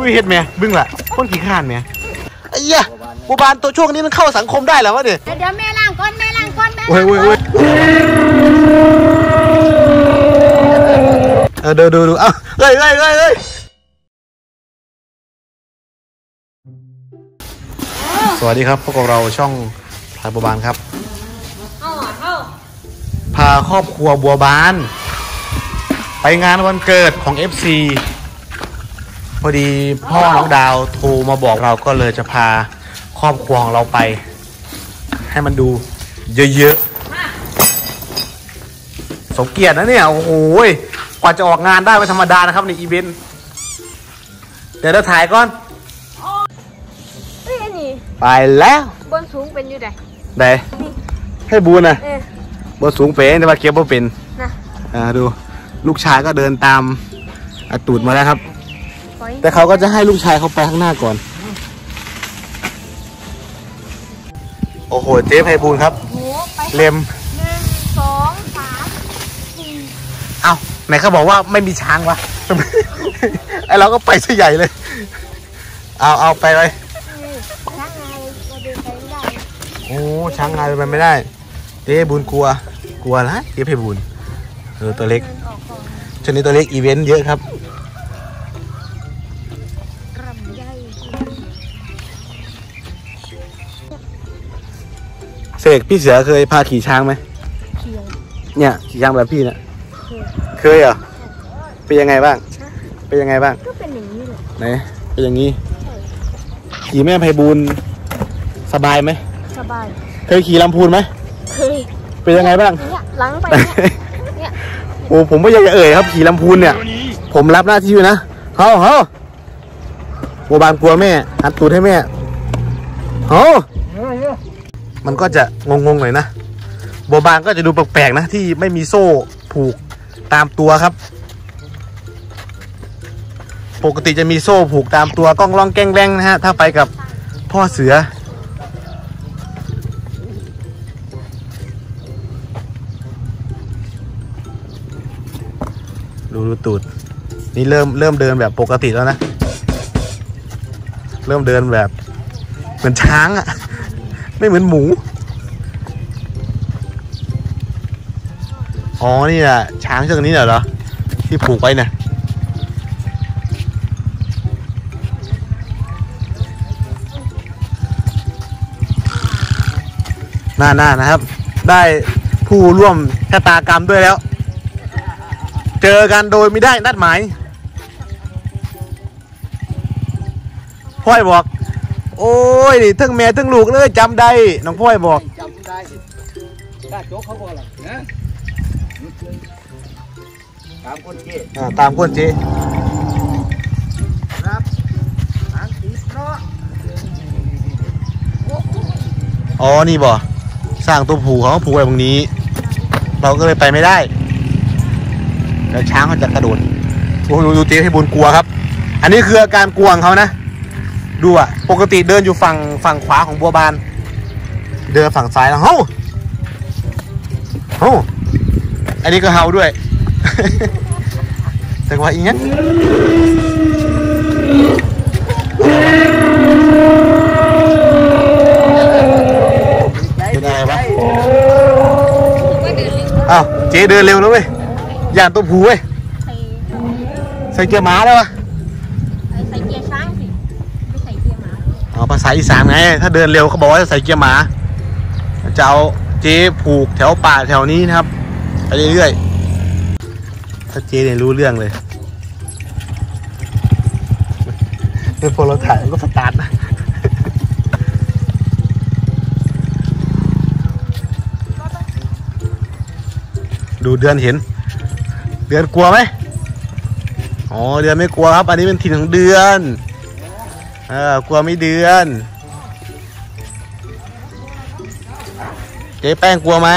อุ้ยเฮ็ดแม่บึ้งล่ะคนขี้ข้านแม่ไอ้เหี้ยบัวบานตัวช่วงนี้มันเข้าสังคมได้แล้ววะเนี่ยเดี๋ยวแม่ล้างก้อนแม่ล้างก้อนแม่โอ้ยโอ้ยโอ้ยเออดูดูดูเอ้าเฮ้ยเฮ้ยเฮ้ยเฮ้ยสวัสดีครับพวกบเราช่องพายบัวบานครับเอาอะเอาพาครอบครัวบัวบาน ไปงานวันเกิดของ FC พอดีพ่อน้องดาวโทรมาบอกเราก็เลยจะพาครอบครัวของเราไป ให้มันดูเยอะๆสมเกียรตินะเนี่ยโอ้โหยกว่าจะออกงานได้ไม่ธรรมดานะครับในอีเวนต์เดี๋ยวเราถ่ายก่อนเอ้ยอันนี้ไปแล้วบนสูงเป็นอยู่ไหนไหนให้บูนะเออบนสูงเป๋แต่ว่าเก็บบ่เป็นนะอ่าดูลูกชายก็เดินตามอาตูดมาแล้วครับปล่อย แต่เขาก็จะให้ลูกชายเขาไปข้างหน้าก่อน โอ้โห เจ๊ไพบูลย์ครับ โหไปเล็มหนึ่งสองสามสี่เอ้าไหนเขาบอกว่าไม่มีช้างวะ ไอเราก็ไปซะใหญ่เลย เอาเอาไปเลยช้างไงเราเดินไปไม่ได้โอ้ช้างงานไปไม่ได้เจ๊บุญกลัว กลัวละเจ๊ไพบูลย์เออตัวเล็ก เดินออกก่อน ช่วงนี้ตัวเล็กอีเวนต์เยอะครับ เสกพี่เสือเคยพาขี่ช้างไหมเขียวเนี่ยขี่ช้างแบบพี่เนี่ยเคยเคยเหรอเป็นยังไงบ้างเป็นยังไงบ้างก็เป็นอย่างนี้แหละไหนเป็นอย่างนี้ขี่แม่ไพบูลย์สบายไหมสบาย เคยขี่ลำพูนไหมเคยเป็นยังไงบ้างเนี่ยหลังไปเนี่ยเนี่ยโอ้ผมไม่อยากจะเอ่ยครับขี่ลำพูนเนี่ย ผมรับหน้าที่อยู่นะเฮ้าเฮ้าบัวบานกลัวแม่หันตูดให้แม่เฮ้า มันก็จะงงๆหน่อยนะบัวบานก็จะดูแปลกๆนะที่ไม่มีโซ่ผูกตามตัวครับ ปกติจะมีโซ่ผูกตามตัวกล้องล่องแก้งแรงนะฮะถ้าไปกับพ่อเสือ ดูดูตูดนี่เริ่มเริ่มเดินแบบปกติแล้วนะ เริ่มเดินแบบ เหมือนช้างอะ่ะ ไม่เหมือนหมู อ๋อ นี่แหละช้างเชือกนี้เหรอ ที่ผูกไว้นี่ยน่าน่านะครับ ได้ผู้ร่วมชะตากรรมด้วยแล้ว เจอกันโดยไม่ได้นัดหมายพ่อยบอก โอ้ยทั้งแม่ทั้งลูกเลยจำได้น้องพ่อยบอกจำได้ได้โจ๊กเขาบอกอะไรนะตามคนเก้อ่าตามก้นเจ๊ครับทางตีเพราะอ๋อนี่บ่สร้างตัวผูเขาก็ผูกไว้ตรงนี้ เราก็เลยไปไม่ได้แล้วช้างเขาจะกระโดดโอ้โหดูดูเจ๊ให้บุญกลัวครับ อันนี้คืออาการกลัวของเขานะ ดูอะ ปกติเดินอยู่ฝั่งฝั่งขวาของบัวบาน เดินฝั่งซ้ายแล้วเฮ้าเฮ้าอันนี้ก็เฮาด้วย แต่ว่าอีกเนี้ยเป็นอะไรวะอ้าวเจ๊เดินเร็วแล้วเว้ยย่านตัวผูเว้ยใส่เกียร์ม้าแล้ววะใส่เกียร์ช้างสิไม่ใส่เกียร์หมา อ๋อภาษาอีสานไง ถ้าเดินเร็วเขาบอกว่าจะใส่เกียร์ม้าจะเอาเจ๊ผูกแถวป่าแถวนี้นะครับไปเรื่อยๆถ้าเจ๊เนี่ยรู้เรื่องเลยเดี๋ยวพอเราถ่ายก็สตาร์ทนะดูเดือนเห็น เดือนกลัวไหมอ๋อเดือนไม่กลัวครับ อันนี้เป็นถิ่นของเดือน เออกลัวไม่เดือน เจ๊แป้งกลัวไหม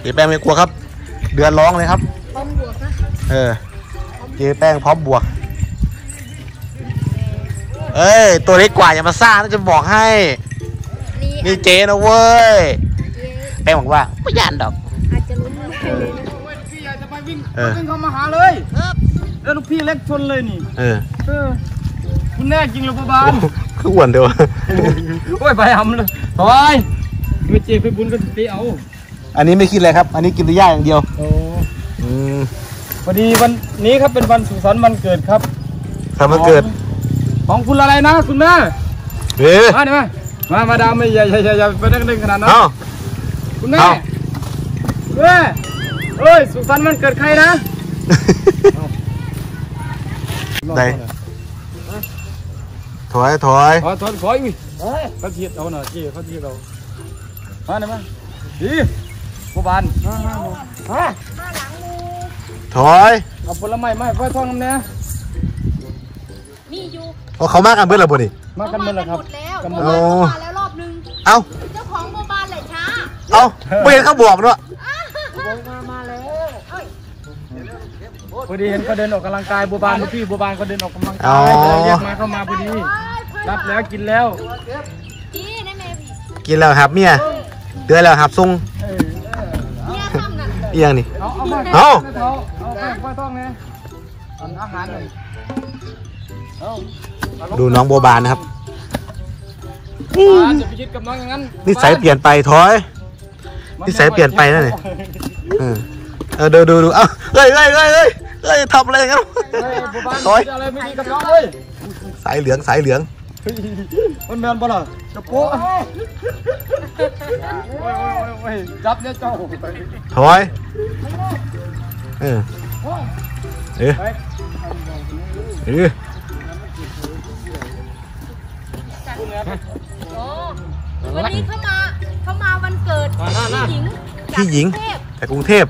เจ๊แป้งไม่กลัวครับ เดือนร้องเลยครับป้อมบวกนะเออ เจ๊แป้งพร้อมบวก เอ้ย ตัวเล็กกว่าอย่ามาซ่านะจะบอกให้ นี่นี่เจ๊นะเว้ยเจ๊แป้งบอกว่าไม่ยานดอก อาจจะลุ้นพี่อยากจะไปวิ่งเออ วิ่งเข้ามาหาเลยแล้วลูกพี่เล็กชนเลยนี่ เออ เออ คุณแน่จริงหรือเปล่าคืออ้วนเดียวโอ้ยไปทำเลยถอยไม่เจ็บไปบุญกันตีเอา อันนี้ไม่คิดเลยครับ อันนี้กินแต่หญ้าอย่างเดียวโอ้อืมพอดีวันนี้ครับเป็นวันสุขสันต์วันเกิดครับทำมาเกิด ของคุณอะไรนะคุณแม่เฮ้ยมาดิมามา มาดามไม่อย่าอย่าอย่าอย่าไปนั่งเล่นขนาดนั้นเอ้าคุณแม่เอ้าคุณแม่เอ้ยสุขสันต์วันเกิดใครนะได้ถ อยถอยขอถอนขออีกเขาเทียดเอาหน่อยจี้เขาเทียดเอามาหน่อยมาดีผู้บานมามามาถอยเอาผลไม้มาไฟท่องน้ำเนี่ยนี่อยู่เพราะเขามากันเบื่อแล้วบ่นี่มากันหมดแล้วครับหมดแล้วกันหมโบดราแล้วณเข้ามาแล้วรอบนึงเอ้าเจ้าของโบบานเลยช้าเอ้าไม่เห็นเขาบอกเนาะพอดีเห็นเขาเดินออกกำลังกายบัวบานลูกพี่บัวบานเขาเดินออกกำลังอ๋กาอยก็เลยเรียกมาเข้ามาพอดี รับแล้วกินแล้วพี่ได้ไหมพี่กินแล้วครับเมียเดือนแล้วครับส่งเออเนี่ยทำนั่นเอียงนี่เอาเอามาเอาเอาเอาไปไฟท่องเนี่ยเอาอาหารหน่อยเอาเอาลงดูน้องโบบานนะครับอ่าจะไปยึดกับน้องอย่างนั้นนิสัยเปลี่ยนไปถอยนิสัยเปลี่ยนไปนั่นนี่เออเออดูดูดูเอ้าเฮ้ยเฮ้ยเฮ้ยเฮ้ยเฮ้ยทำอะไรกันเฮ้ยบัวบานถอยอะไรไม่ดีกับน้องเว้ยสายเหลืองสายเหลือง มันเดินบ่ล่ะจะโป๊ะโอ้ยโอ้ยโอ้ยโอ้ยจับเนี่ยเจ้าถอยเออเออไปเออโอ้วันนี้เข้ามาเข้ามาวันเกิดมาหน้าหน้าผู้หญิงจากพี่หญิงกรุเทพแต่กรุงเทพ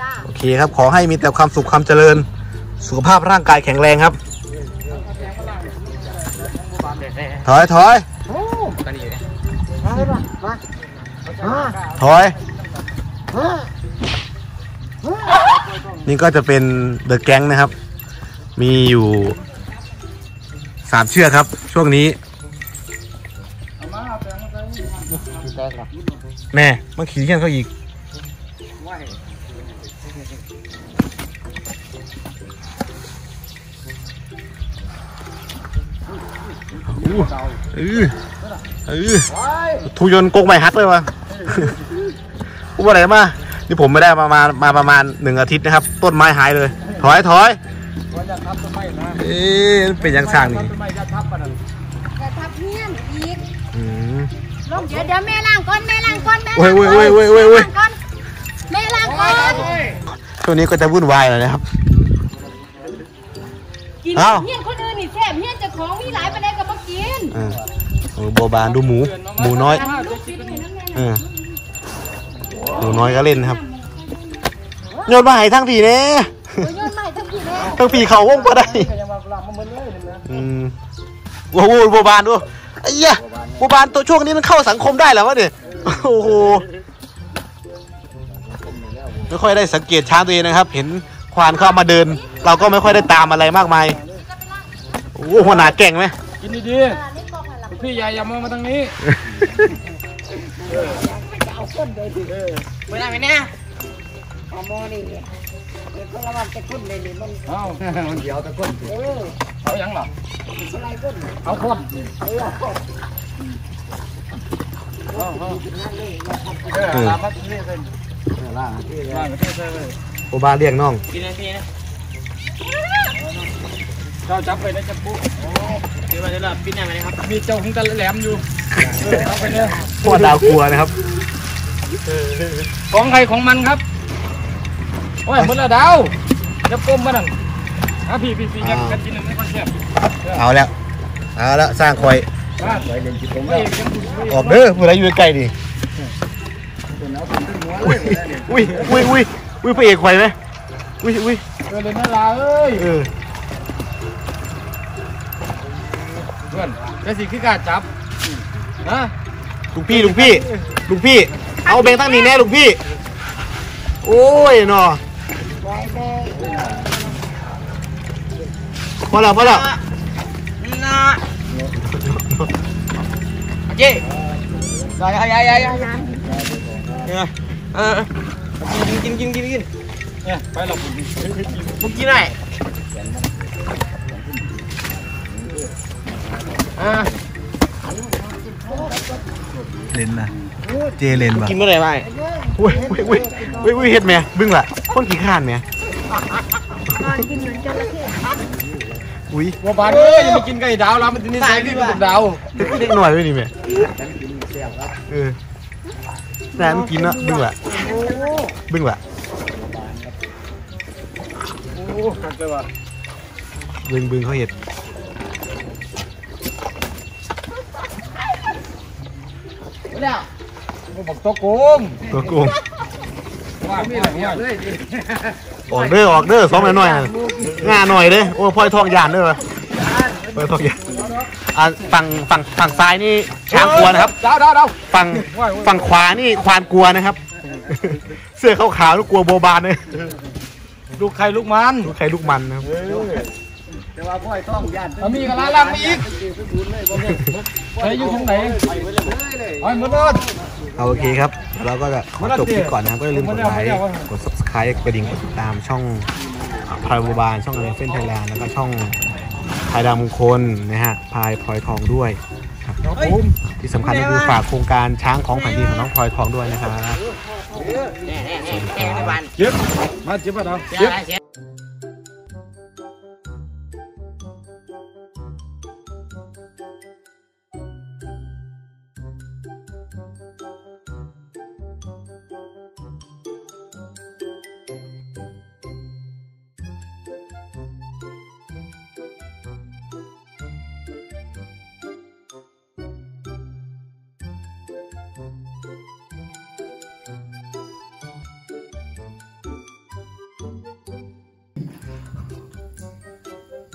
จ้าโอเคครับขอให้มีแต่ความสุขความเจริญ สุขภาพร่างกายแข็งแรงครับ ถอยถอยถอย นี่ก็จะเป็นเดอะแก๊งนะครับ มีอยู่สามเชือกครับ ช่วงนี้แน่มาขี่กันเขาอีก เออเออทุยนต์กงไม่ฮักเลยวะพูดว่าอะไรมานี่ผมไม่ได้มามามาประมาณหนึ่งอาทิตย์นะครับ ต้นไม้หายเลย ถอยถอยวันจะทับต้นไม้นะเอ๊ะมันเป็นยังสร้างนี่ต้นไม้จะทับปะนั่นแต่ทับเฮียนอีกอืมลงเดี๋ยวเดี๋ยวแม่ล้างก้อนแม่ล้างก้อนแม่โอ้ยโอ้ยโอ้ยโอ้ยโอ้ยโอ้ยแม่ล้างก้อนช่วงนี้ก็จะวุ่นวายเลยนะครับกินอ้าวเฮียนคนอื่ นนี่แซ่บเฮียนเจะของมีหลายประเด็นกับมากินอ่าโอ้ยโบบานดูหมู หมูน้อยลูกชิ้นให้น้ำแม่เออหมูน้อยก็เล่นนะครับโยนมาใหายทั้งทีเนี่ยโอ้ยโยนใหม่ทั้งทีแม่ทั้งปีเขาวงก็ได้ก็ยังมาลำมาเหมือนเลยนี่นะอืมโอ้โหโบบานดูไอ้เหี้ยโบบานตัวช่วงนี้มันเข้าสังคมได้แล้ววะเนี่ยโอ้โหไม่ค่อยได้สังเกตช้างตัวเองนะครับ เห็นควานเข้ามาเดิน เราก็ไม่ค่อยได้ตามอะไรมากมายโอ้โหหัวหน้าแก่งไหมกินดีๆพี่ใหญ่อย่ามองมาทางนี้เวลาไปเนี่ยเอาโมนี่เดี๋ยวก็ระวังจะขึ้นเลยนี่มันเอามันเดี๋ยวตะก้นเออเอายังหรออะไรขึ้นเอาคนเออเอาเอานั่นเลยเออลามาที่นี่เป็นล่างที่ล่างที่เลยโบบานเรียกน้องกินนาทีนะ เจ้าจับไปนะจับปุ๊โอ้เดี๋ยวเดี๋ยวปิ้นยังไงครับ มีเจ้าของกันแหลมอยู่เออเอาไปเนี่ยพวกดาวกลัวนะครับ ของใครของมันครับ โอ้ยมันละดาวจะก้มมานั่นอะพี่พี่พี่ยังกันกินหนึ่งไม่ค่อยแซ่บเอาแล้ว เอาแล้วสร้างคอยบ้านไว้เล่นจิตผมไม่ยังดูไม่ออกเด้อผู้ใดอยู่ใกล้ๆดิเอาคนขึ้นหัวเลอุ้ยยอุ้ยอุ้ยอุ้ยพระเอกไฟไหมอุ้ยอุ้ยเออเล่นนั่นลาเอ้ย พื่อนได้สิคือกล้าจับนะลุงพี่ลุงพี่ลุงพี่ เอาแบงค์ตั้งนี้แน่ลุงพี่ โอ้ยเนาะไว้เลยพอแล้วพอแล้วนะเจ๊ยายายายายาเออกินกินกินกินเนี่ยไปหลบผมกินหน่ อยอ่าเลนนะเจเลนป่ะกินเมื่อไหร่ไปอุ้ยอุ้ยอุ้ยอุ้ยอุ้ยเฮ็ดแม่บึ้งล่ะคนขี้ข้านแม่นอนกินเหมือนจระเข้อุ้ยบัวบานเอ้ยอย่ามากินไก่ดาวแล้วมันจะนิสัยที่เป็นดาวเล็กหน่อยไว้นี่แม่เออแต่มันกินนะบึ้งล่ะบึ้งล่ะโอ้กัดเลยว่ะบึ้งบึ้งเขาเห็ด โอ้บอกตัวโกงตัวโกงว่ามีอะไรเนี่ยเลยออกเด้อออกเด้อสองหน่อยหน่อยงาหน่อยเด้อโอ้ยพลอยทองยานเด้อวะพลอยทองยานอะฝั่งฝั่งฝั่งซ้ายนี่ช้างกลัวนะครับดาวดาวดาวฝั่งฝั่งขวานี่ควานกลัวนะครับ เสื้อขาวๆนี่กลัวโบบานเลยลูกใครลูกมันลูกใครลูกมันนะครับ เอามีกันล้างล้างมีอีกใครอยู่ตรงไหนไอ้หมดเลยเอาโอเคครับ เราก็จะขอจบคลิปก่อนนะครับ ก็อย่าลืมกดไลค์ กด subscribe กระดิ่ง กดติดตามช่องพายโบบานช่องอะไรเฟนไทยแลนด์แล้วก็ช่องพายดาวมงคลนะฮะ พายพลอยทองด้วยครับครับผมที่สำคัญก็คือฝากโครงการช้างของแผ่นดินของน้องพลอยทองด้วยนะครับแน่แน่แน่แน่ในบ้านเจ็บมาเจ็บป่ะดาวเสียเ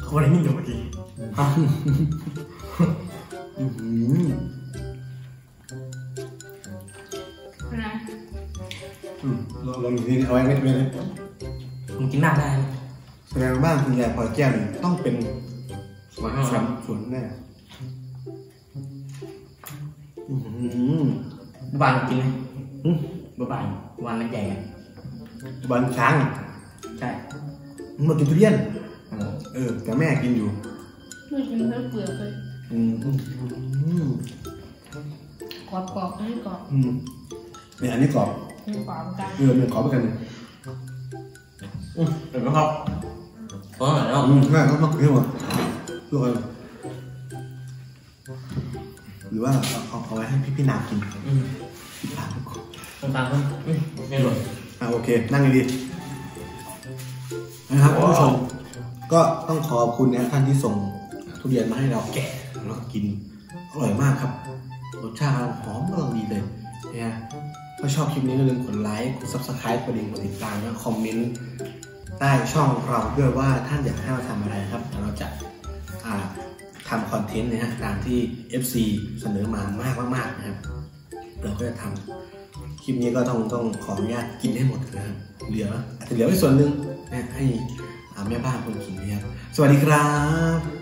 จ็บอะไรเสียเขาอะไรนี่อยู่เมื่อกี้ลองดูนี่เอาไว้ไม่ไม่ไม่มึงกินน้ำได้ไหมแสดงว่าบ้านคุณยายพลอยแก้วนี่ต้องเป็นสวยมากครับสวนแน่อื้อหือบ้านกินไหมบ้านบ้านมันใหญ่อะบ้านช้าง ใช่ มันมากินทุเรียน เออเออ แต่แม่กินอยู่ไม่กินเนื้อเปลือกเลยอืมอืมอืมกรอบกรอบๆนี่กรอบอืมเนี่ยอันนี้กรอบนี่กรอบกันเออเนี่ยขอไปกันเลยเดี๋ยวนะครับเออแล้วอืมง่ายก็ต้องกินให้หมดทุกคนหรือว่าเอาเอาเอาไว้ให้พี่พี่นากินอืมพี่นาทุกคนคนฟังคนอืมไม่หล่นอ่าโอเค นั่งดีๆนะครับคุณผู้ชม ก็ต้องขอบคุณนะท่านที่ส่งทุเรียนมาให้เราแกะแล้วก็กินอร่อยมากครับ รสชาติหอมกำลังดีเลยนะถ้าชอบคลิปนี้ก็อย่าลืมกดไลค์กด subscribe กดดิ่งกดติดตามและคอมเมนต์ใต้ช่องเราด้วยว่าท่านอยากให้เราทำอะไรครับเราจะทำคอนเทนต์นะฮะตามที่ FC เสนอมามากมากๆนะครับเราก็จะทำคลิปนี้ก็ต้องต้องขออนุญาตกินให้หมดนะครับเหลืออาจจะเหลือไว้ส่วนหนึ่งนะให้ แม่บ้านคนกินนะครับสวัสดีครับ